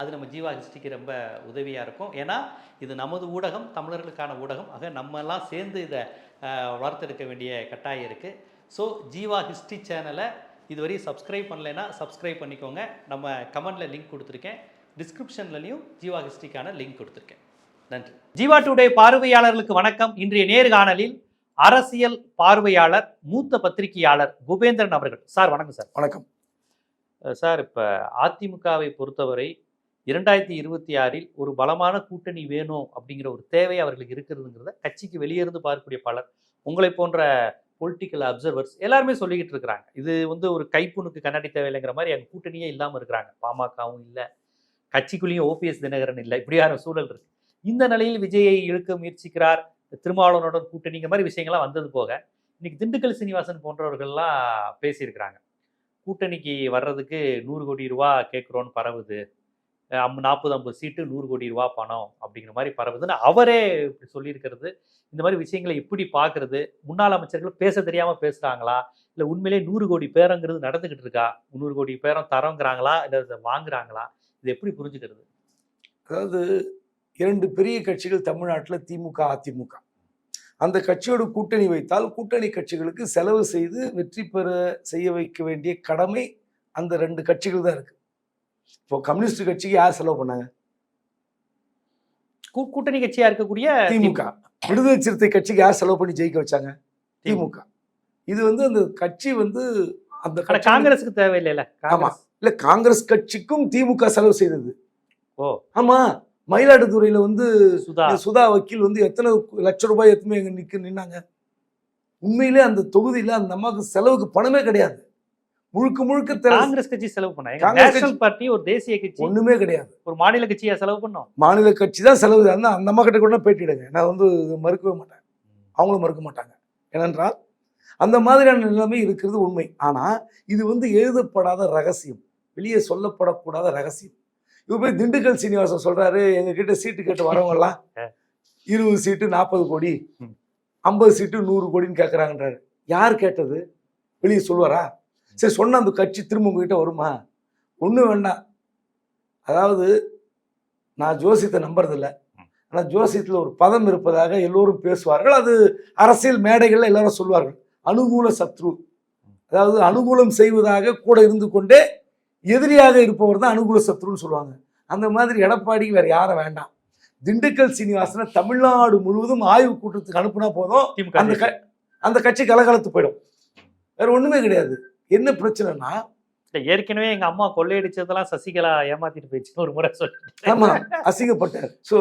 அது நம்ம ஜீவா ஹிஸ்ட்ரிக்கு ரொம்ப உதவியாக இருக்கும். ஏன்னா இது நமது ஊடகம் தமிழர்களுக்கான ஊடகம். ஆக நம்ம எல்லாம் சேர்ந்து இதை வளர்த்தெடுக்க வேண்டிய கட்டாயம் இருக்குது ஸோ ஜீவா ஹிஸ்ட்ரி சேனலை இதுவரை சப்ஸ்கிரைப் பண்ணலைன்னா சப்ஸ்கிரைப் பண்ணிக்கோங்க. நம்ம கமெண்டில் லிங்க் கொடுத்துருக்கேன். டிஸ்கிரிப்ஷன்லையும் ஜீவா ஹிஸ்ட்ரிக்கான லிங்க் கொடுத்துருக்கேன். நன்றி. ஜீவா டுடே பார்வையாளர்களுக்கு வணக்கம். இன்றைய நேர்காணலில் அரசியல் பார்வையாளர் மூத்த பத்திரிகையாளர் குபேந்திரன் அவர்கள். சார் வணக்கம் சார். வணக்கம். சார் இப்போ அதிமுகவை பொறுத்தவரை இரண்டாயிரத்தி இருபத்தி ஆறில் ஒரு பலமான கூட்டணி வேணும் அப்படிங்கிற ஒரு தேவை அவர்களுக்கு இருக்கிறதுங்கிறத கட்சிக்கு வெளியிருந்து பார்க்கக்கூடிய பலர் உங்களை போன்ற பொலிட்டிக்கல் அப்சர்வர்ஸ் எல்லாருமே சொல்லிக்கிட்டு இருக்கிறாங்க. இது வந்து ஒரு கைப்புணுக்கு கண்ணாடி தேவையில்லைங்கிற மாதிரி எங்கள் கூட்டணியே இல்லாமல் இருக்கிறாங்க. பாமகவும் இல்லை கட்சிக்குள்ளேயும் ஓபிஎஸ் தினகரன் இல்லை இப்படியான சூழல் இருக்கு. இந்த நிலையில் விஜயை இழுக்க முயற்சிக்கிறார் திருமாவளவனுடன் கூட்டணிங்கிற மாதிரி விஷயங்கள்லாம் வந்தது போக இன்னைக்கு திண்டுக்கல் சீனிவாசன் போன்றவர்கள்லாம் பேசியிருக்கிறாங்க. கூட்டணிக்கு வர்றதுக்கு நூறு கோடி ரூபா கேட்குறோன்னு பரவுது நாற்பது ஐம்பது சீட்டு நூறு கோடி ரூபா பணம் அப்படிங்கிற மாதிரி பரவுதுன்னு அவரே இப்படி சொல்லியிருக்கிறது. இந்த மாதிரி விஷயங்களை எப்படி பார்க்கறது? முன்னாள் அமைச்சர்கள் பேச தெரியாமல் பேசுகிறாங்களா இல்லை உண்மையிலே நூறு கோடி பேரங்கிறது நடந்துக்கிட்டு இருக்கா? நூறு கோடி பேரம் தரோங்கிறாங்களா? இல்லை இதை வாங்குறாங்களா? இது எப்படி புரிஞ்சுக்கிறது? அதாவது இரண்டு பெரிய கட்சிகள் தமிழ்நாட்டில் திமுக அதிமுக. அந்த கட்சியோட கூட்டணி வைத்தால் கூட்டணி கட்சிகளுக்கு செலவு செய்து வெற்றி பெற செய்ய வைக்க வேண்டிய கடமை அந்த ரெண்டு கட்சிகள் தான் இருக்கு. இப்போ கம்யூனிஸ்ட் கட்சிக்கு யார் செலவு பண்ணாங்க? கூட்டணி கட்சியாக இருக்கக்கூடிய திமுக. விடுதலை சிறுத்தை கட்சிக்கு யார் செலவு பண்ணி ஜெயிக்க வச்சாங்க? திமுக. இது வந்து அந்த கட்சி வந்து அந்த காங்கிரஸுக்கு தேவையில்லைல்ல காங்கிரஸ். இல்ல காங்கிரஸ் கட்சிக்கும் திமுக செலவு செய்தது. ஓ. ஆமா. மயிலாடுதுறையில வந்து சுதா. சுதா வக்கீல் வந்து எத்தனை லட்சம் ரூபாய் எத்தனை நிக்க நின்னாங்க. உண்மையிலே அந்த தொகுதியில அந்த அம்மாவுக்கு செலவுக்கு பணமே கிடையாது. முழுக்க முழுக்க காங்கிரஸ் கட்சி செலவு பண்ணாங்க நேஷனல் பார்ட்டி ஒரு தேசிய கட்சி. ஒண்ணுமே கிடையாது. ஒரு மாநில கட்சியா செலவு பண்ணோம். மாநில கட்சி தான் செலவு அந்த அந்த அம்மா கிட்ட கூட பேட்டிடுங்க நான் வந்து மறுக்கவே மாட்டேன். அவங்களும் மறுக்க மாட்டாங்க. ஏனென்றால் அந்த மாதிரியான நிலைமை இருக்கிறது உண்மை. ஆனா இது வந்து எழுதப்படாத ரகசியம். வெளியே சொல்லப்படக்கூடாத ரகசியம். இவர் போய் திண்டுக்கல் சீனிவாசன் சொல்றாரு எங்க கிட்ட சீட்டு கேட்டு வரவங்க எல்லாம் இருபது சீட்டு நாற்பது கோடி. ஐம்பது சீட்டு நூறு கோடின்னு கேட்குறாங்கன்றாரு யார் கேட்டது? வெளியே சொல்லுவாரா? சரி சொன்ன அந்த கட்சி திரும்ப உங்ககிட்ட வருமா? ஒன்றும் வேண்டாம். அதாவது நான் ஜோசியத்தை நம்புறதில்ல. ஆனால் ஜோசியத்தில் ஒரு பதம் இருப்பதாக எல்லோரும் பேசுவார்கள். அது அரசியல் மேடைகளில் எல்லாரும் சொல்வார்கள். அனுகூல சத்ரு. அதாவது அனுகூலம் செய்வதாக கூட இருந்து கொண்டே எதிரியாக இருப்பவர் தான் அனுகூல சத்ருன்னு சொல்லுவாங்க. அந்த மாதிரி எடப்பாடிக்கு வேற யாரும் வேண்டாம். திண்டுக்கல் சீனிவாசனை தமிழ்நாடு முழுவதும் ஆய்வு கூட்டத்துக்கு அனுப்புனா போதும். அந்த க- அந்த கட்சி கலகலத்து போயிடும். வேற ஒண்ணுமே கிடையாது. என்ன பிரச்சனைனா ஏற்கனவே எங்க அம்மா கொள்ளையடிச்சதெல்லாம் சசிகலா ஏமாத்திட்டு போயிடுச்சுன்னு ஒரு முறை சொல்லி ஆமா அசிங்கப்பட்டார் ஸோ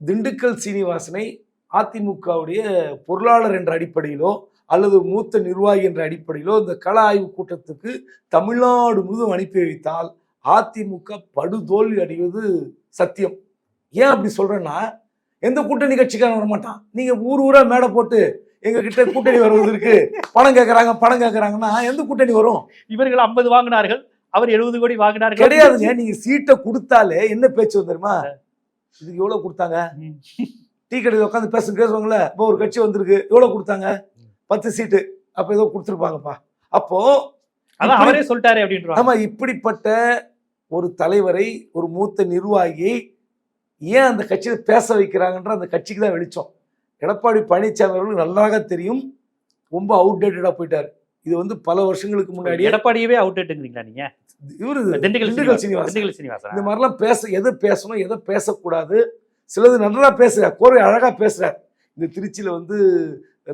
திண்டுக்கல் சீனிவாசனை அதிமுகவுடைய பொருளாளர் என்ற அடிப்படையிலோ அல்லது மூத்த நிர்வாகி என்ற அடிப்படையிலோ இந்த கள ஆய்வு கூட்டத்துக்கு தமிழ்நாடு முழுவதும் அனுப்பி வைத்தால் அதிமுக படுதோல்வி அடைவது சத்தியம். ஏன் அப்படி சொல்றேன்னா எந்த கூட்டணி கட்சிக்காரன் வரமாட்டான்? நீங்க ஊர் ஊரா மேடை போட்டு எங்க கிட்ட கூட்டணி வருவதற்கு பணம் கேட்கறாங்க பணம் கேட்கறாங்கன்னா எந்த கூட்டணி வரும்? இவர்கள் 50 வாங்கினார்கள் அவர் 70 கோடி வாங்கினார்கள். கிடையாதுங்க. நீங்க சீட்டை கொடுத்தாலே என்ன பேச்சு வந்து தெரியுமா? இதுக்கு எவ்வளவு கொடுத்தாங்க. டீ கடையில் உட்காந்து பேச பேசுவாங்கல்ல இப்போ ஒரு கட்சி வந்திருக்கு எவ்வளவு கொடுத்தாங்க? பத்து சீட்டு. அப்ப ஏதோ கொடுத்துருப்பாங்கப்பா. அப்போ அவரே சொல்லிட்டாரு அப்படின்றாங்க. ஆமா இப்படிப்பட்ட ஒரு தலைவரை ஒரு மூத்த நிர்வாகியை ஏன் அந்த கட்சியில பேச வைக்கிறாங்கன்ற அந்த கட்சிக்கு தான் வெளிச்சம். எடப்பாடி பழனிசாமி அவர்களுக்கு நன்றாக தெரியும். ரொம்ப அவுடேட்டடா போயிட்டாரு. இது வந்து பல வருஷங்களுக்கு முன்னாடியே எடப்பாடியவே அவுட் எடுங்கிறீங்களா நீங்க? இவரு திண்டுக்கல் திண்டுக்கல் சீனிவாசன். திண்டுக்கல் இந்த சீனிவாசன் மாதிரிலாம் பேச எதை பேசணும் எதை பேசக்கூடாது சிலது நல்லா பேசுறார் கோர்வை அழகா பேசுறார். இந்த திருச்சியில வந்து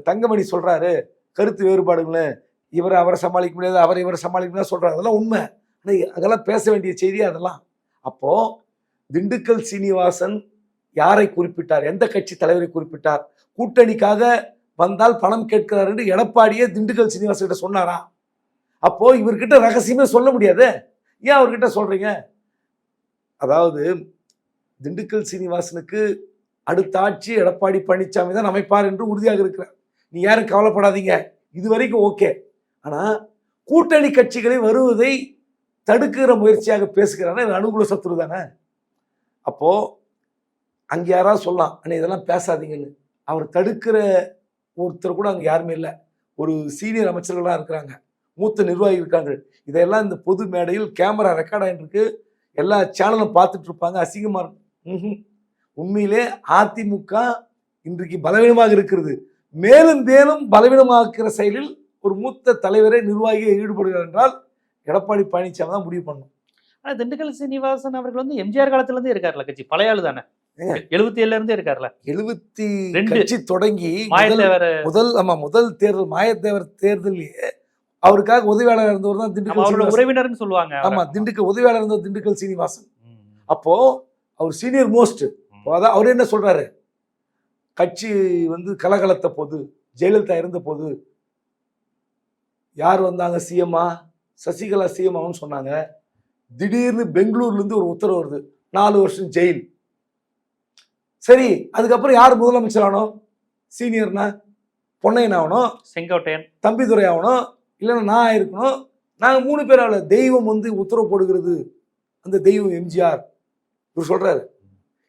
தங்கமணி சொல்றாரு கருத்து வேறுபாடுங்களே இவரை அவரை சமாளிக்க முடியாது அவரை இவரை சமாளிக்க முடியாது சொல்றாரு. அதெல்லாம் உண்மை. ஆனா அதெல்லாம் பேச வேண்டிய செய்தி அதெல்லாம். அப்போ திண்டுக்கல் சீனிவாசன் யாரை குறிப்பிட்டார்? எந்த கட்சி தலைவரை குறிப்பிட்டார்? கூட்டணிக்காக வந்தால் பணம் கேட்கிறாருன்னு எடப்பாடியே திண்டுக்கல் சீனிவாசன் கிட்ட சொன்னாரா? அப்போ இவர்கிட்ட ரகசியமே சொல்ல முடியாது. ஏன் அவர்கிட்ட சொல்றீங்க? அதாவது திண்டுக்கல் சீனிவாசனுக்கு அடுத்த ஆட்சி எடப்பாடி பழனிசாமி தான் அமைப்பார் என்று உறுதியாக இருக்கிறார். நீ யாரும் கவலைப்படாதீங்க. இது வரைக்கும் ஓகே. ஆனா கூட்டணி கட்சிகளை வருவதை தடுக்கிற முயற்சியாக பேசுகிறானா அனுகூல சத்துரு தானே. அப்போ அங்கே யாராவது சொல்லலாம் அண்ணே இதெல்லாம் பேசாதீங்கன்னு. அவர் தடுக்கிற ஒருத்தர் கூட அங்கே யாருமே இல்லை. ஒரு சீனியர் அமைச்சர்களாக இருக்கிறாங்க. மூத்த நிர்வாகி இருக்காங்க. இதையெல்லாம் இந்த பொது மேடையில் கேமரா ரெக்கார்ட் ஆகிட்டு எல்லா சேனலும் பார்த்துட்டு இருப்பாங்க. அசிங்கமாக இருக்கும் ம்ஹும். உண்மையிலே அதிமுக இன்றைக்கு பலவீனமாக இருக்கிறது. மேலும் மேலும் பலவீனமாக்குற செயலில் ஒரு மூத்த தலைவரே நிர்வாகியை ஈடுபடுகிறார் என்றால் எடப்பாடி பழனிசாமி தான் முடிவு பண்ணும் ஆனால் திண்டுக்கல் சீனிவாசன் அவர்கள் வந்து எம்ஜிஆர் காலத்துலேருந்தே இருக்கார்ல கட்சி. பழைய ஆளு தானே எழுபத்தி ஏழுல இருந்தே இருக்காருல்ல எழுபத்தி ரெண்டு. கட்சி தொடங்கி முதல் மாயத்தேவர் முதல் ஆமா முதல் தேர்தல் மாயத்தேவர் தேர்தலையே அவருக்காக உதவியாளர் இருந்தவர் தான் திண்டுக்கல். உறவினர்னு சொல்லுவாங்க ஆமா திண்டுக்கல் உதவியாளர் இருந்தவர் திண்டுக்கல் சீனிவாசன். அப்போ அவர் சீனியர் மோஸ்ட் அதான் அவர் என்ன சொல்றாரு? கட்சி வந்து கலகலத்த போது ஜெயலலிதா இருந்த போது யார் வந்தாங்க? சிஎம்மா சசிகலா சிஎம் ஆகும்னு சொன்னாங்க. திடீர்னு பெங்களூர்ல இருந்து ஒரு உத்தரவு வருது. நாலு வருஷம் ஜெயில். சரி அதுக்கப்புறம் யார் முதலமைச்சர் ஆகணும் சீனியர்னா பொன்னையன் ஆகணும் செங்கோட்டையன். தம்பிதுரை ஆகணும் இல்லைன்னா நான் ஆயிருக்கணும் நாங்கள் மூணு பேர் ஆகல தெய்வம் வந்து உத்தரவு போடுகிறது. அந்த தெய்வம் எம்ஜிஆர். இவர் சொல்றாரு.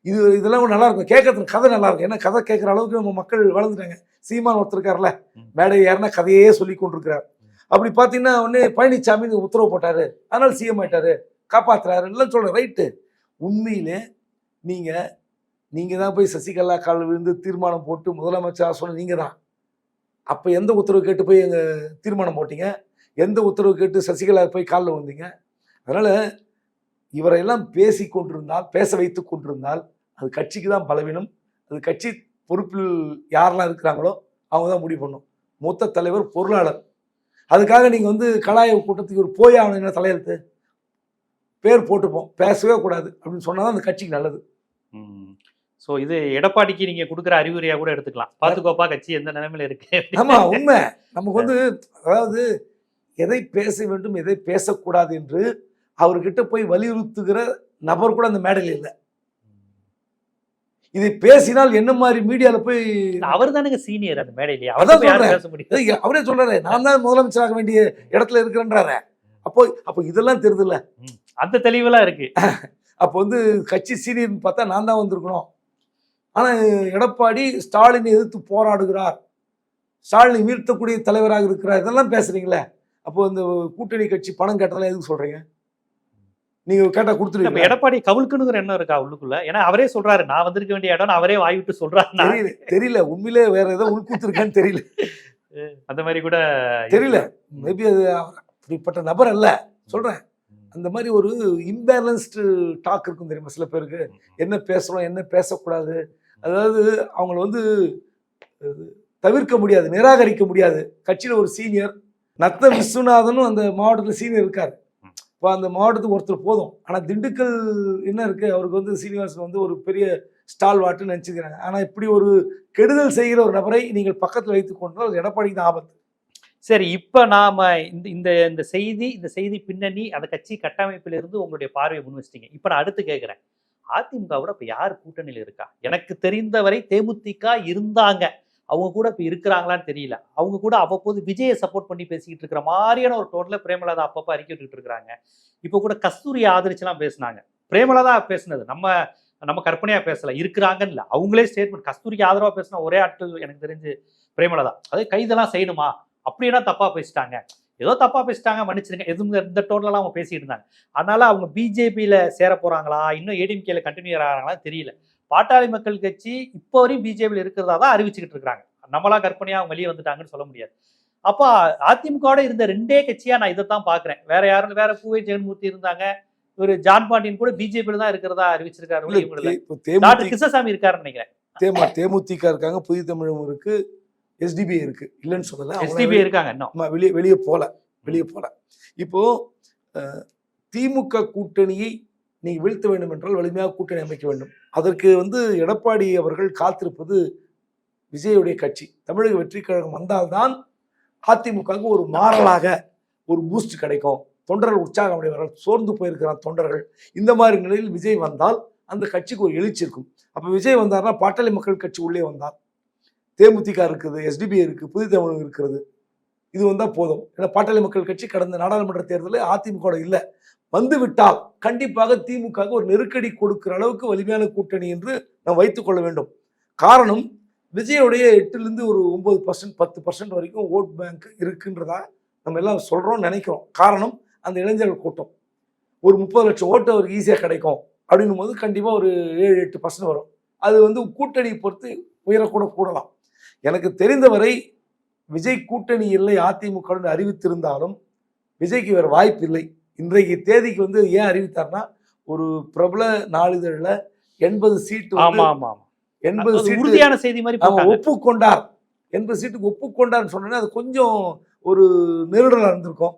இது இதெல்லாம் நல்லா இருக்கும். கேட்கறதுக்கு கதை நல்லா இருக்கும். ஏன்னா கதை கேட்குற அளவுக்கு நம்ம மக்கள் வளர்ந்துட்டாங்க. சீமான் ஒருத்தர் இருக்கார்ல ம். மேடை யாருன்னா கதையே சொல்லி கொண்டிருக்கிறார். அப்படி பார்த்தீங்கன்னா உடனே பழனிசாமி உத்தரவு போட்டாரு. அதனால சிஎம் ஆயிட்டாரு. காப்பாத்துறாரு. எல்லாம் சொல்றேன் ரைட்டு. உண்மையிலே நீங்க நீங்கள் தான் போய் சசிகலா கால் விழுந்து தீர்மானம் போட்டு முதலமைச்சர் சொன்ன நீங்கள் தான் அப்போ எந்த உத்தரவு கேட்டு போய் எங்கள் தீர்மானம் போட்டீங்க? எந்த உத்தரவு கேட்டு சசிகலா போய் காலில் வந்தீங்க அதனால் இவரையெல்லாம் பேசி கொண்டிருந்தால் பேச வைத்து கொண்டிருந்தால் அது கட்சிக்கு தான் பலவீனம். அது கட்சி பொறுப்பில் யாரெல்லாம் இருக்கிறாங்களோ அவங்க தான் முடிவு பண்ணும். மூத்த தலைவர் பொருளாளர். அதுக்காக நீங்கள் வந்து கலாய கூட்டத்துக்கு ஒரு போய் ஆகணும். என்ன தலையெழுத்து? பேர் போட்டுப்போம். பேசவே கூடாது அப்படின்னு சொன்னால் தான் அந்த கட்சிக்கு நல்லது. சோ இது எடப்பாடிக்கு நீங்க கொடுக்குற அறிவுரையா கூட எடுத்துக்கலாம். பாத்துக்கோப்பா கட்சி எந்த நிலைமையில இருக்கு? ஆமா உண்மை. நமக்கு வந்து அதாவது எதை பேச வேண்டும் எதை பேசக்கூடாது என்று அவர்கிட்ட போய் வலியுறுத்துகிற நபர் கூட அந்த மேடையில் இல்லை. இதை பேசினால் என்ன மாதிரி மீடியால போய் அவர் தானுங்க சீனியர் அந்த மேடையிலேயே. அவர் அவரே சொல்றாரு நான் தான் முதலமைச்சராக வேண்டிய இடத்துல இருக்கிறேன்றாரு. அப்போ அப்போ இதெல்லாம் தெரியுதுல்ல அந்த தெளிவெல்லாம் இருக்கு. அப்போ வந்து கட்சி சீனியர்னு பார்த்தா நான் தான் வந்திருக்கணும். ஆனா எடப்பாடி ஸ்டாலினை எதிர்த்து போராடுகிறார். ஸ்டாலினை வீழ்த்தக்கூடிய தலைவராக இருக்கிறார். இதெல்லாம் பேசுறீங்களே. அப்போ இந்த கூட்டணி கட்சி பணம் கேட்டதெல்லாம் எதுக்கு சொல்றீங்க? நீங்க கேட்டா நம்ம கொடுத்துருவீங்க எடப்பாடி கவுளுக்குனுங்கிற எண்ணம் இருக்கா உள்ளுக்குள்ள? ஏன்னா அவரே சொல்றாரு நான் வந்திருக்க வேண்டிய இடம் அவரே வாய் விட்டு சொல்றாரு. தெரியல தெரியல. உண்மையிலே வேற ஏதோ உள்கூத்துருக்கான்னு தெரியல. அந்த மாதிரி கூட தெரியல. மேபி அது அப்படிப்பட்ட நபர் அல்ல. சொல்றேன். அந்த மாதிரி ஒரு இம்பேலன்ஸ்டு டாக் இருக்கும் தெரியுமா? சில பேருக்கு. என்ன பேசணும் என்ன பேசக்கூடாது? அதாவது அவங்கள வந்து தவிர்க்க முடியாது நிராகரிக்க முடியாது. கட்சியில் ஒரு சீனியர் நத்த விஸ்வநாதனும் அந்த மாவட்டத்தில் சீனியர் இருக்கார். இப்போ அந்த மாவட்டத்துக்கு ஒருத்தர் போதும். ஆனால் திண்டுக்கல் என்ன இருக்குது அவருக்கு வந்து சீனிவாசன் வந்து ஒரு பெரிய ஸ்டால் வாட்டுன்னு நினச்சிக்கிறாங்க. ஆனால் இப்படி ஒரு கெடுதல் செய்கிற ஒரு நபரை நீங்கள் பக்கத்தில் வைத்து கொண்டால் எடப்பாடிக்கு தான் ஆபத்து. சரி இப்போ நாம் இந்த இந்த இந்த செய்தி இந்த செய்தி பின்னணி அந்த கட்சி கட்டமைப்பிலிருந்து உங்களுடைய பார்வையை முன் வச்சிட்டீங்க இப்போ நான் அடுத்து கேட்குறேன் அதிமுகவோட இப்ப யார் கூட்டணியில் இருக்கா? எனக்கு தெரிந்தவரை தேமுதிக இருந்தாங்க. அவங்க கூட இப்ப இருக்கிறாங்களான்னு தெரியல. அவங்க கூட அவ்வப்போது விஜயை சப்போர்ட் பண்ணி பேசிக்கிட்டு இருக்கிற மாதிரியான ஒரு டோட்டல பிரேமலதா அப்பப்போ அறிக்கிட்டு இருக்கிறாங்க. இருக்காங்க இப்போ கூட கஸ்தூரியை ஆதரிச்சுலாம் பேசினாங்க. பிரேமலதா பேசினது. நம்ம நம்ம கற்பனையா பேசல. இருக்கிறாங்கன்னு இல்ல. அவங்களே ஸ்டேட்மெண்ட் கஸ்தூரிக்கு ஆதரவா பேசினா ஒரே ஆட்கள் எனக்கு தெரிஞ்சு பிரேமலதா. அது கைதெல்லாம் செய்யணுமா? அப்படின்னா தப்பா பேசிட்டாங்க? ஏதோ தப்பா பேசிட்டாங்க மன்னிச்சிருங்க. எதுவும் இந்த டோன்லாம் அவங்க பேசிட்டு இருந்தாங்க. அதனால அவங்க பிஜேபியில சேர போறாங்களா இன்னும் ஏடிஎம்கேல கண்டினியூ ஆகிறாங்களா தெரியல. பாட்டாளி மக்கள் கட்சி இப்போ வரையும் பிஜேபியில் இருக்கிறதா தான் அறிவிச்சுக்கிட்டு இருக்காங்க நம்மளா கற்பனையா அவங்க வெளியே வந்துட்டாங்கன்னு சொல்ல முடியாது. அப்போ அதிமுகவோட இருந்த ரெண்டே கட்சியா நான் இதை தான் பாக்குறேன். வேற யாரும் வேற பூவை ஜெகன்மூர்த்தி இருந்தாங்க. ஒரு ஜான் பாண்டியன் கூட பிஜேபியில தான் இருக்கிறதா அறிவிச்சிருக்காரு. டாக்டர் கிருஷ்ணசாமி இருக்காருன்னு நினைக்கிறேன். தேம தேமுதிக இருக்காங்க. புதிய தமிழகம் இருக்கு. எஸ்டிபி இருக்கு. இல்லைன்னு சொல்லல. அவங்க எஸ்டிபி இருக்காங்க இன்னும். ஆமா வெளியே வெளியே போல. வெளியே போல. இப்போ திமுக கூட்டணியை நீங்க வீழ்த்த வேண்டும் என்றால் வலிமையாக கூட்டணி அமைக்க வேண்டும். அதற்கு வந்து எடப்பாடி அவர்கள் காத்திருப்பது விஜயுடைய கட்சி. தமிழக வெற்றி கழகம் வந்தால்தான் அதிமுகவுக்கு ஒரு மாறலாக ஒரு பூஸ்ட் கிடைக்கும். தொண்டர்கள் உற்சாகம் அடைவார்கள் சோர்ந்து போயிருக்கிறார் தொண்டர்கள். இந்த மாதிரி நிலையில் விஜய் வந்தால் அந்த கட்சிக்கு ஒரு எழுச்சி இருக்கும். அப்போ விஜய் வந்தார்னா பாட்டாளி மக்கள் கட்சி உள்ளே வந்தார் தேமுதிக இருக்குது எஸ்டிபி இருக்குது புதிய தமிழகம் இருக்கிறது இது வந்தால் போதும். ஏன்னா பாட்டாளி மக்கள் கட்சி கடந்த நாடாளுமன்ற தேர்தலில் அதிமுக இல்லை. வந்து விட்டால் கண்டிப்பாக திமுக ஒரு நெருக்கடி கொடுக்கிற அளவுக்கு வலிமையான கூட்டணி என்று நாம் வைத்துக் கொள்ள வேண்டும். காரணம் விஜயோடைய எட்டுலேருந்து ஒரு ஒன்பது பர்சன்ட் பத்து பர்சன்ட் வரைக்கும் ஓட் பேங்க் இருக்குன்றதா நம்ம எல்லாம் சொல்கிறோம் நினைக்கிறோம். காரணம் அந்த இளைஞர்கள் கூட்டம். ஒரு முப்பது லட்சம் ஓட்டு அவருக்கு ஈஸியாக கிடைக்கும் அப்படின்னும் போது கண்டிப்பாக ஒரு ஏழு எட்டு பர்சன்ட் வரும். அது வந்து கூட்டணி பொறுத்து உயரக்கூட கூடலாம். எனக்கு தெரிந்தவரை விஜய் கூட்டணி இல்லை அதிமுக ன்னு அறிவித்திருந்தாலும் விஜய்க்கு வேறு வாய்ப்பு இல்லை. இன்றைக்கு தேதிக்கு வந்து ஏன் அறிவித்தார்னா ஒரு பிரபல நாளிதழில் எண்பது சீட்டு ஆமா வந்து ஆமா ஆமா எண்பது அது சீட்டு உறுதியான செய்தி மாதிரி. ஒப்புக்கொண்டார். எண்பது சீட்டுக்கு ஒப்புக்கொண்டார்னு சொன்னோன்னே அது கொஞ்சம் ஒரு நெருடலாக இருந்திருக்கும்.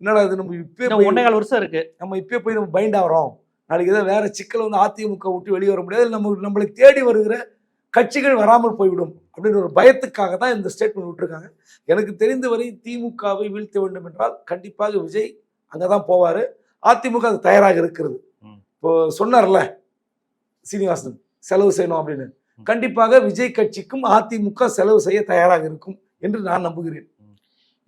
என்னடா இது நம்ம இப்பே கால் வருஷம் இருக்கு. நம்ம இப்பயே போய் நம்ம பைண்ட் ஆகிறோம். நாளைக்கு ஏதோ வேற சிக்கல் வந்து அதிமுக விட்டு வெளியே வர முடியாது. நம்ம நம்மளை தேடி வருகிற கட்சிகள் வராமல் போய்விடும். அப்படின்ற ஒரு பயத்துக்காக தான் இந்த ஸ்டேட்மெண்ட் விட்டுருக்காங்க. எனக்கு தெரிந்தவரை திமுகவை வீழ்த்த வேண்டும் என்றால் கண்டிப்பாக விஜய் அங்கே தான் போவார். அதிமுக அது தயாராக இருக்கிறது. இப்போ சொன்னார்ல சீனிவாசன் செலவு செய்யணும் அப்படின்னு. கண்டிப்பாக விஜய் கட்சிக்கும் அதிமுக செலவு செய்ய தயாராக இருக்கும் என்று நான் நம்புகிறேன்.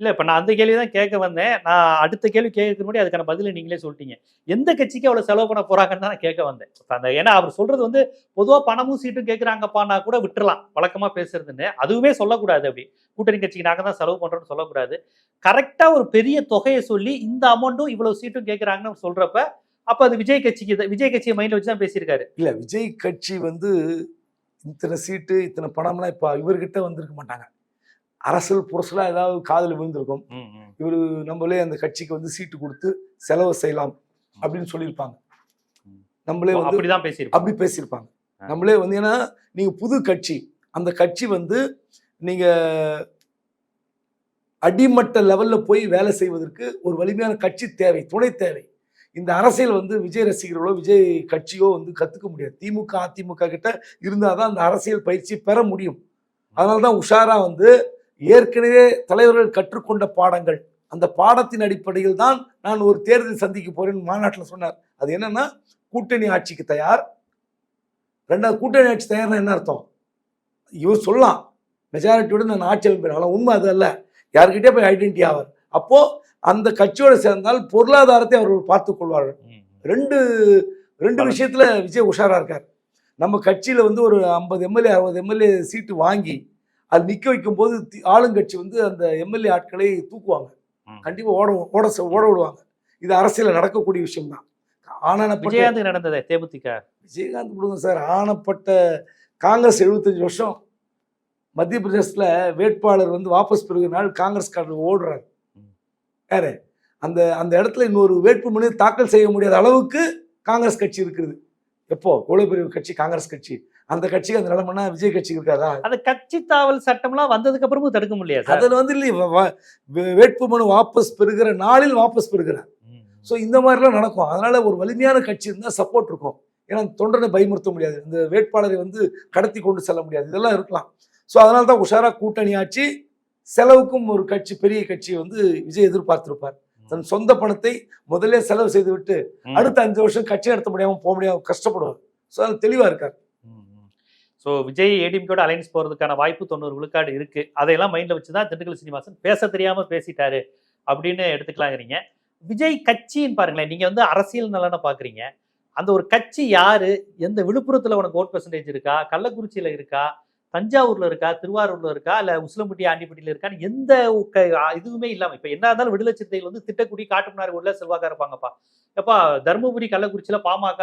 இல்லை இப்போ நான் அந்த கேள்வி தான் கேட்க வந்தேன். நான் அடுத்த கேள்வி கேட்கறதுக்கு முன்னாடி அதுக்கான பதிலை நீங்களே சொல்லிட்டீங்க. எந்த கட்சிக்கு அவ்வளோ செலவு பண்ண போறாங்கன்னு தான் நான் கேட்க வந்தேன். அந்த ஏன்னா அவர் சொல்றது வந்து பொதுவாக பணமும் சீட்டும் கேட்குறாங்கப்பான்னா கூட விட்டுறலாம். வழக்கமாக பேசுறதுன்னு. அதுவுமே சொல்லக்கூடாது அப்படி. கூட்டணி கட்சிக்கு நாங்கள் தான் செலவு பண்ணுறோம்னு சொல்லக்கூடாது. கரெக்டாக ஒரு பெரிய தொகையை சொல்லி இந்த அமௌண்ட்டும் இவ்வளோ சீட்டும் கேட்குறாங்கன்னு சொல்கிறப்ப அப்போ அது விஜய் கட்சிக்கு தான் விஜய் கட்சியை மைண்டில் வச்சு தான் பேசியிருக்காரு. இல்லை விஜய் கட்சி வந்து இத்தனை சீட்டு இத்தனை பணம்லாம் இப்போ இவர்கிட்ட வந்திருக்க மாட்டாங்க. அரசல் புரசலாக ஏதாவது காதில் விழுந்திருக்கும். இவர் நம்மளே அந்த கட்சிக்கு வந்து சீட்டு கொடுத்து செலவு செய்யலாம் அப்படின்னு சொல்லியிருப்பாங்க. நம்மளே வந்து அப்படிதான் பேசியிருப்பாங்க. அப்படி பேசியிருப்பாங்க. நம்மளே வந்து ஏன்னா நீங்க புது கட்சி அந்த கட்சி வந்து நீங்க அடிமட்ட லெவல்ல போய் வேலை செய்வதற்கு ஒரு வலிமையான கட்சி தேவை துணை தேவை. இந்த அரசியல் வந்து விஜய் ரசிகர்களோ விஜய் கட்சியோ வந்து கத்துக்க முடியாது. திமுக அதிமுக கிட்ட இருந்தாதான் அந்த அரசியல் பயிற்சி பெற முடியும். அதனால தான் உஷாரா வந்து ஏற்கனவே தலைவர்கள் கற்றுக்கொண்ட பாடங்கள். அந்த பாடத்தின் அடிப்படையில் தான் நான் ஒரு தேர்தல் சந்திக்க போறேன்னு மாநாட்டில் சொன்னார். அது என்னன்னா கூட்டணி ஆட்சிக்கு தயார். ரெண்டாவது கூட்டணி ஆட்சி தயார்னா என்ன அர்த்தம்? இவர் சொல்லலாம். மெஜாரிட்டியோட நான் ஆட்சி அமைப்பேன். ஆனால் உண்மை அது அல்ல. யார்கிட்டயே போய் ஐடென்டி ஆவார். அப்போ அந்த கட்சியோட சேர்ந்தால் பொருளாதாரத்தை அவர்கள் பார்த்துக் கொள்வார்கள். ம், ம். ரெண்டு ரெண்டு. விஷயத்துல விஜய் உஷாரா இருக்கார். நம்ம கட்சியில வந்து ஒரு ஐம்பது எம்எல்ஏ அறுபது எம்எல்ஏ சீட்டு வாங்கி அது நிக்க வைக்கும் போது ஆளுங்கட்சி வந்து அந்த எம்எல்ஏ ஆட்களை தூக்குவாங்க. ம். கண்டிப்பா ஓட ஓட ஓட விடுவாங்க. இது அரசியல நடக்கக்கூடிய விஷயம் தான் ஆனானப்பட்ட விஜயகாந்த் நடந்ததே தேமுதிக. விஜயகாந்த் கொடுங்க சார். ஆனப்பட்ட காங்கிரஸ் 75 வருஷம் மத்திய பிரதேசத்துல வேட்பாளர் வந்து வாபஸ் பெறுகிற காங்கிரஸ்காரர் ஓடுறாரு. யாரு? அந்த அந்த இடத்துல இன்னொரு வேட்புமனு தாக்கல் செய்ய முடியாத அளவுக்கு காங்கிரஸ் கட்சி இருக்குது எப்போ? இவ்வளவு பெரிய கட்சி? காங்கிரஸ் கட்சி. அந்த கட்சிக்கு அந்த நிலைமைனா விஜய் கட்சிக்கு இருக்காதா? அந்த கட்சி தாவல் சட்டம்லாம் வந்ததுக்கு அப்புறமும் தடுக்க முடியாது அதுல வந்து இல்லையே வ- வ- வே- வேட்புமனு வாபஸ் பெறுகிற நாளில் வாபஸ் பெறுகிறார் ஸோ இந்த மாதிரிலாம் நடக்கும். அதனால ஒரு வலிமையான கட்சி இருந்தால் சப்போர்ட் இருக்கும். ஏன்னா தொண்டனை பயமுறுத்த முடியாது. இந்த வேட்பாளரை வந்து கடத்தி கொண்டு செல்ல முடியாது. இதெல்லாம் இருக்கலாம். ஸோ அதனால தான் உஷாரா கூட்டணி ஆட்சி செலவுக்கும் ஒரு கட்சி பெரிய கட்சியை வந்து விஜய் எதிர்பார்த்திருப்பார். தன் சொந்த பணத்தை முதல்ல செலவு செய்து விட்டு அடுத்த அஞ்சு வருஷம் கட்சி நடத்த முடியாம போக முடியாம கஷ்டப்படுவார். ஸோ அது தெளிவா இருக்கார். ஸோ விஜய் ஏடிஎம்கோட அலைன்ஸ் போறதுக்கான வாய்ப்பு தொண்ணூறு விழுக்காடு இருக்கு. அதையெல்லாம் மைண்ட்ல வச்சு தான் திண்டுக்கல் சீனிவாசன் பேச தெரியாம பேசிட்டாரு அப்படின்னு எடுத்துக்கலாங்கிறீங்க. விஜய் கட்சின்னு பாருங்களேன் நீங்க வந்து அரசியல் நலனை பாக்குறீங்க. அந்த ஒரு கட்சி யாரு? எந்த விழுப்புரத்துல உனக்கு ஓட் பெர்சன்டேஜ் இருக்கா? கள்ளக்குறிச்சியில இருக்கா? தஞ்சாவூர்ல இருக்கா திருவாரூர்ல இருக்கா இல்ல உசிலம்பட்டி ஆண்டிப்பட்டியில இருக்கான்னு எந்த இதுவுமே இல்லாம இப்ப என்ன இருந்தாலும் விடுதலை சிறுத்தைகள் வந்து திட்டக்குடி காட்டுமனார் உள்ள செல்வாக்கா இருப்பாங்கப்பா. எப்பா தருமபுரி கள்ளக்குறிச்சியில பாமக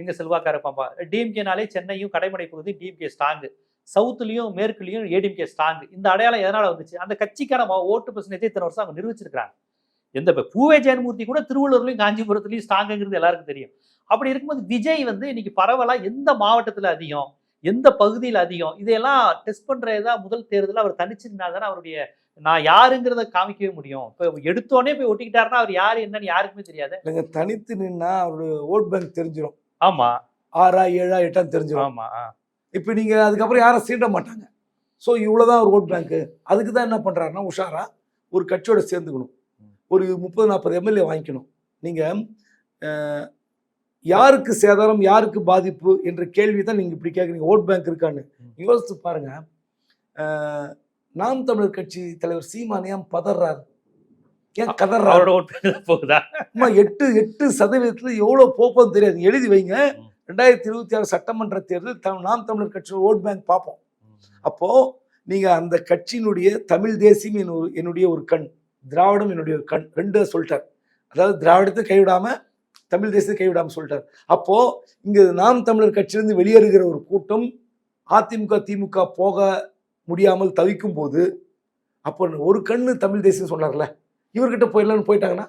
எங்க செல்வாக்கா இருப்பாப்பா டிஎம்கேனாலே சென்னையும் கடைமடை பகுதி டிஎம்கே ஸ்ட்ராங்கு சவுத்துலயும் மேற்குலயும் ஏடிஎம்கே ஸ்ட்ராங் இந்த அடையாளம் எதனால வந்துச்சு? அந்த கட்சிக்கான ஓட்டு பர்சன்டேஜ் இத்தனை வருஷம் அவங்க நிரூபிச்சிருக்காங்க எந்த இப்போ பூவே ஜெயன்மூர்த்தி கூட திருவள்ளூர்லயும் காஞ்சிபுரத்துலயும் ஸ்ட்ராங்குங்கிறது எல்லாருக்கும் தெரியும். அப்படி இருக்கும்போது விஜய் வந்து இன்னைக்கு பரவலா எந்த மாவட்டத்துல அதிகம்? எந்த பகுதியில் அதிகம்? இதையெல்லாம் டெஸ்ட் பண்றதா முதல் தேர்தல் அவர் தனிச்சிருந்தா தானே அவருடைய நான் யாருங்கிறத காமிக்கவே முடியும். இப்போ எடுத்தோடனே போய் ஒட்டிக்கிட்டாருன்னா அவர் யாரு என்னன்னு யாருக்குமே தெரியாது. இல்லைங்க தனித்து நின்னா அவருடைய ஓட் பேங்க் தெரிஞ்சிடும் ஆமா. ஆறா ஏழா எட்டான்னு தெரிஞ்சிடும் ஆமா ஆ. இப்போ நீங்க அதுக்கப்புறம் யாரும் சீண்ட மாட்டாங்க. ஸோ இவ்வளவுதான் ஒரு ஓட் பேங்க் அதுக்கு தான் என்ன பண்றாருன்னா உஷாரா ஒரு கட்சியோட சேர்ந்துக்கணும். ஒரு முப்பது நாற்பது எம்எல்ஏ வாங்கிக்கணும். நீங்க அஹ், யாருக்கு சேதாரம் யாருக்கு பாதிப்பு என்ற கேள்வி தான் நீங்க இப்படி கேட்குறீங்க ஓட் பேங்க் இருக்கான்னு. யோசித்து பாருங்க. அஹ், நாம் தமிழர் கட்சி தலைவர் சீமான் ஏன் பதறாரு? ஏன் கதறாரு? அவரோட ஓட்டு போகுதா? அம்மா எட்டு எட்டு சதவீதத்துல எவ்வளவு போப்போன்னு தெரியாது. எழுதி வைங்க. ரெண்டாயிரத்தி இருபத்தி ஆறு சட்டமன்ற தேர்தல் தம்- நாம் தமிழர் கட்சியோட ஓட் பேங்க் பார்ப்போம் அப்போ நீங்க அந்த கட்சியினுடைய தமிழ் தேசியம் என்னுடைய ஒரு கண். திராவிடம் என்னுடைய ஒரு கண். ரெண்டு சொல்லிட்டார். அதாவது திராவிடத்தை கைவிடாம தமிழ் தேசத்தை கைவிடாம சொல்லிட்டார். அப்போ இங்க நாம் தமிழர் கட்சியிலிருந்து வெளியேறுகிற ஒரு கூட்டம் அதிமுக திமுக போக முடியாமல் தவிக்கும் போது அப்போ ஒரு கண்ணு தமிழ் தேசியம் சொன்னார்ல இவர்கிட்ட போயிடலான்னு போயிட்டாங்கன்னா?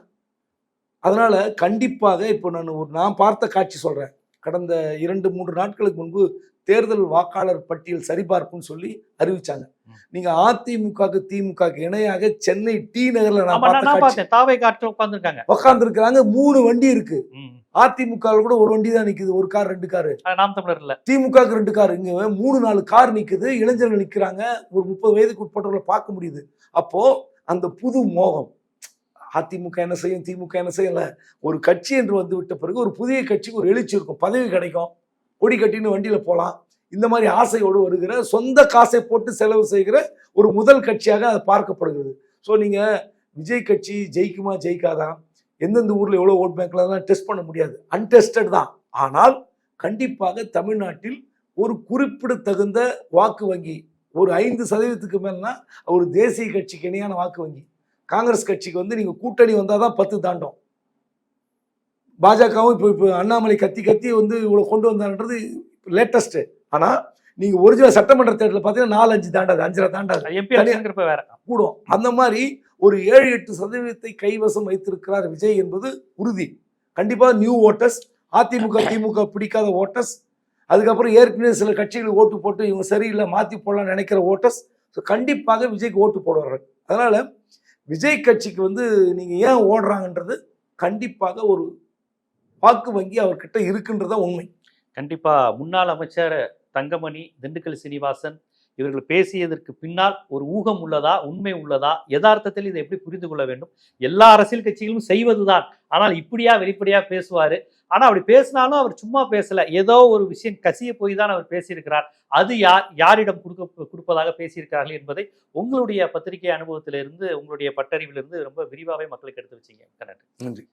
அதனால கண்டிப்பாக இப்போ நான் ஒரு நான் பார்த்த காட்சி சொல்றேன். கடந்த இரண்டு மூன்று நாட்களுக்கு முன்பு தேர்தல் வாக்காளர் பட்டியல் சரிபார்ப்புன்னு சொல்லி அறிவிச்சாங்க. நீங்க அதிமுகக்கு திமுக இணையாக சென்னை டி நகர்ல நான் பார்த்தேன். தாவை காட்டுல உட்காந்துருக்காங்க மூணு வண்டி இருக்கு. அதிமுக கூட ஒரு வண்டி தான் நிக்குது. ஒரு கார் ரெண்டு கார். நாம் தமிழர் இல்ல. திமுகவுக்கு ரெண்டு கார். இங்க மூணு நாலு கார் நிக்குது. இளைஞர்கள் நிக்கிறாங்க. ஒரு முப்பது வயதுக்கு உட்பட்டவர்களை பார்க்க முடியுது. அப்போ அந்த புது மோகம். அதிமுக என்ன செய்யும்? திமுக என்ன செய்யல? ஒரு கட்சி என்று வந்து விட்ட பிறகு ஒரு புதிய கட்சிக்கு ஒரு எழுச்சி இருக்கும். பதவி கிடைக்கும். கொடி கட்டின்னு வண்டியில் போகலாம் இந்த மாதிரி ஆசையோடு வருகிற சொந்த காசை போட்டு செலவு செய்கிற ஒரு முதல் கட்சியாக அது பார்க்கப்படுகிறது. ஸோ நீங்கள் விஜய் கட்சி ஜெயிக்குமா ஜெயிக்காதான் எந்தெந்த ஊரில் எவ்வளோ ஓட் பேங்க்லாம் டெஸ்ட் பண்ண முடியாது. அன்டெஸ்டட் தான். ஆனால் கண்டிப்பாக தமிழ்நாட்டில் ஒரு குறிப்பிடத்தகுந்த வாக்கு வங்கி ஒரு ஐந்து சதவீதத்துக்கு மேலனா ஒரு தேசிய கட்சிக்கு இணையான வாக்கு வங்கி. காங்கிரஸ் கட்சிக்கு வந்து நீங்கள் கூட்டணி வந்தால் தான் பத்து தாண்டும். பாஜகவும் இப்போ இப்போ அண்ணாமலை கத்தி கத்தி வந்து இவ்வளோ கொண்டு வந்தாருன்றது லேட்டஸ்ட் ஆனால் நீங்க ஒரிஜினல் சட்டமன்ற தேர்தலில் பார்த்தீங்கன்னா நாலு அஞ்சு தாண்டாது அஞ்சரை தாண்டாது. எலெக்ஷனுங்கிறப்ப வேற. கூடும். அந்த மாதிரி ஒரு ஏழு எட்டு சதவீதத்தை கைவசம் வைத்திருக்கிறார் விஜய் என்பது உறுதி. கண்டிப்பா நியூ ஓட்டர்ஸ் அதிமுக திமுக பிடிக்காத ஓட்டர்ஸ் அதுக்கப்புறம் ஏற்கனவே சில கட்சிகளுக்கு ஓட்டு போட்டு இவங்க சரியில்லை மாத்தி போடலாம்னு நினைக்கிற ஓட்டர்ஸ் ஸோ கண்டிப்பாக விஜய்க்கு ஓட்டு போடுவார்கள். அதனால விஜய் கட்சிக்கு வந்து நீங்க ஏன் ஓடுறாங்கன்றது கண்டிப்பாக ஒரு வாக்கு வங்கி அவர்கிட்ட இருக்குன்றதா உண்மை. கண்டிப்பா. முன்னாள் அமைச்சர் தங்கமணி திண்டுக்கல் சீனிவாசன் இவர்கள் பேசியதற்கு பின்னால் ஒரு ஊகம் உள்ளதா உண்மை உள்ளதா யதார்த்தத்தில் இதை எப்படி புரிந்து கொள்ள வேண்டும்? எல்லா அரசியல் கட்சிகளும் செய்வதுதான். ஆனால் இப்படியா வெளிப்படையா பேசுவாரு? ஆனா அப்படி பேசினாலும் அவர் சும்மா பேசல. ஏதோ ஒரு விஷயம் கசிய போய் தான் அவர் பேசியிருக்கிறார். அது யார் யாரிடம் கொடுக்க கொடுப்பதாக பேசியிருக்கிறார்கள் என்பதை உங்களுடைய பத்திரிகை அனுபவத்திலிருந்து உங்களுடைய பட்டறிவிலிருந்து ரொம்ப விரிவாகவே மக்களுக்கு எடுத்து வச்சீங்க. நன்றி.